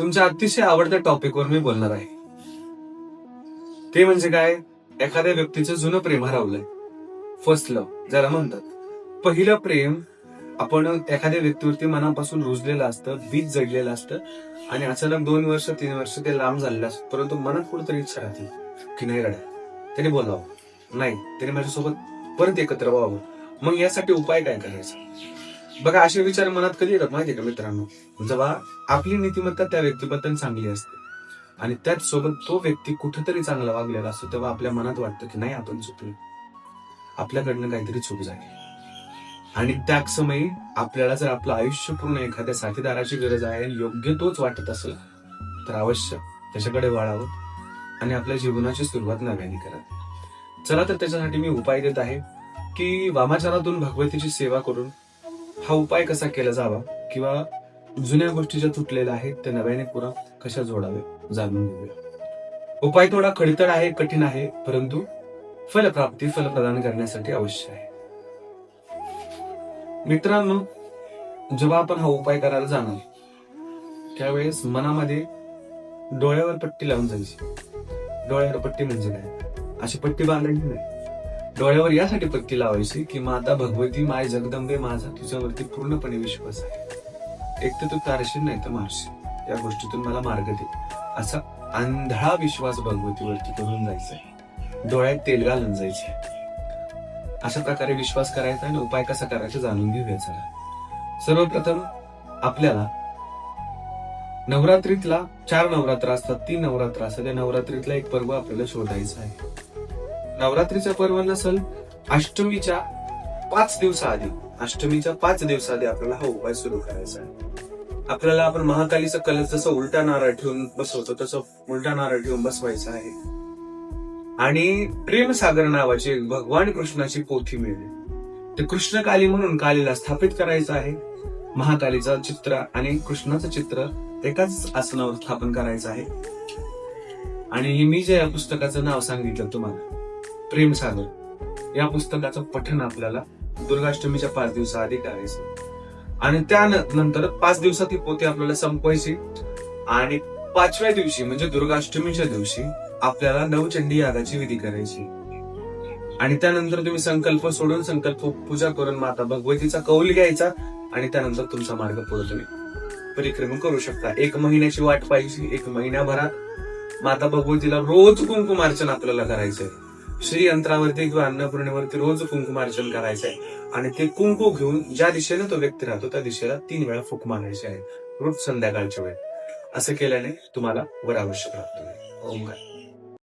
तुमच्या अतिशय आवडत्या टॉपिकवर मी बोलणार आहे. ते म्हणजे काय? एखाद्या व्यक्तीचं जुनं प्रेम हरवलंय. फर्स्ट लव्ह ज्याला म्हणतात. पहिलं प्रेम आपण एखाद्या व्यक्तीवरती मनापासून रुजलेलं असतं बीज जडलेलं असतं आणि अचानक दोन वर्ष तीन वर्ष ते लांब झालेलं असतं परंतु मनात कुठेतरी इच्छा राहते की नाही रड्या त्याने बोलावं. नाही त्याने माझ्यासोबत परत एकत्र व्हावं. मग यासाठी उपाय काय करायचा? बघा असे विचार मनात कधी येतात माहितीये का मित्रांनो? म्हणजे जेव्हा आपली नीतिमत्ता त्या व्यक्तीबद्दल चांगली असते. आणि त्याच सोबत तो व्यक्ती कुठेतरी चांगला वागलेला असतो तेव्हा आपल्या मनात वाटतं की नाही आपण चुकलो. आपल्याकडनं काहीतरी चूक झाली. आणि त्याच समयी आपल्याला जर आपलं आयुष्य पूर्ण एखाद्या साथीदाराची गरज आहे आणि योग्य तोच वाटत असेल तर अवश्य त्याच्याकडे वळावं आणि आपल्या जीवनाची सुरुवात नव्याने करा. चला तर त्याच्यासाठी मी उपाय देत आहे की वामाचारातून भगवतीची सेवा करून हा उपाय कसा केला जावा? किंवा जुन्या गोष्टी ज्या तुटलेल्या आहेत त्या नव्याने पुरा कशा जोडावे? जाणून घेऊया. उपाय थोडा खडतळ आहे कठीण आहे परंतु फलप्राप्ती फल प्रदान करण्यासाठी अवश्य आहे. मित्रांनो जेव्हा आपण हा उपाय करायला जाणार त्यावेळेस मनामध्ये डोळ्यावर पट्टी लावून जायची. डोळ्यावर पट्टी म्हणजे काय? अशी पट्टी बांधायची नाही. डोळ्यावर यासाठी पट्टी लावायची की माता भगवती माय जगदंबे माझा तुझ्यावरती पूर्णपणे विश्वास आहे. एक तर तू तारशील नाही तर मारशील या गोष्टीतून मला मार्ग दे. असा आंधळा विश्वास भगवतीवरती करून जायचा आहे. डोळ्यात तेल घालून जायचे. अशा प्रकारे विश्वास करायचा आणि उपाय कसा करायचा जाणून घेऊया चला. सर्वप्रथम आपल्याला नवरात्रीतला चार नवरात्र असतात तीन नवरात्र असतात. त्या नवरात्रीतला एक पर्व आपल्याला शोधायचा आहे. नवरात्रीचा पर्व नसल अष्टमीच्या पाच दिवसाआधी अष्टमीच्या पाच दिवसाआधी आपल्याला हा उपाय सुरू करायचा आहे. आपल्याला आपण महाकालीचा कलश जसं उलटा नारळ ठेवून बसवतो तसं उलटा नारळ ठेवून बसवायचा आहे. आणि प्रेमसागर नावाची एक भगवान कृष्णाची पोथी मिळते. ते कृष्णकाली म्हणून कालीला स्थापित करायचं आहे. महाकालीचं चित्र आणि कृष्णाचं चित्र एकाच आसनावर स्थापन करायचं आहे. आणि मी जे या पुस्तकाचं नाव सांगितलं तुम्हाला प्रेमसागर या पुस्तकाचं पठण आपल्याला दुर्गाष्टमीच्या पाच दिवसाआधी करायचं. आणि त्यानंतर पाच दिवसात ही पोती आपल्याला संपवायची. आणि पाचव्या दिवशी म्हणजे दुर्गाष्टमीच्या दिवशी आपल्याला नवचंडी यागाची विधी करायची. आणि त्यानंतर तुम्ही संकल्प सोडून संकल्प पूजा करून माता भगवतीचा कौल घ्यायचा. आणि त्यानंतर तुमचा मार्ग पुढे तुम्ही परिक्रमण करू शकता. एक महिन्याची वाट पाहिजे एक महिन्याभरात माता भगवतीला रोज कुंकुमार्चन आपल्याला करायचंय. श्री यंत्रावरती किंवा अन्नपूर्णेवरती रोज कुंकुमार्चन करायचंय आणि ते कुंकू घेऊन ज्या दिशेने तो व्यक्ती राहतो त्या दिशेला तीन वेळा फुक मारायचे आहे रोज संध्याकाळच्या वेळेत. असं केल्याने तुम्हाला वर आवश्यक प्राप्त होईल ओम काय?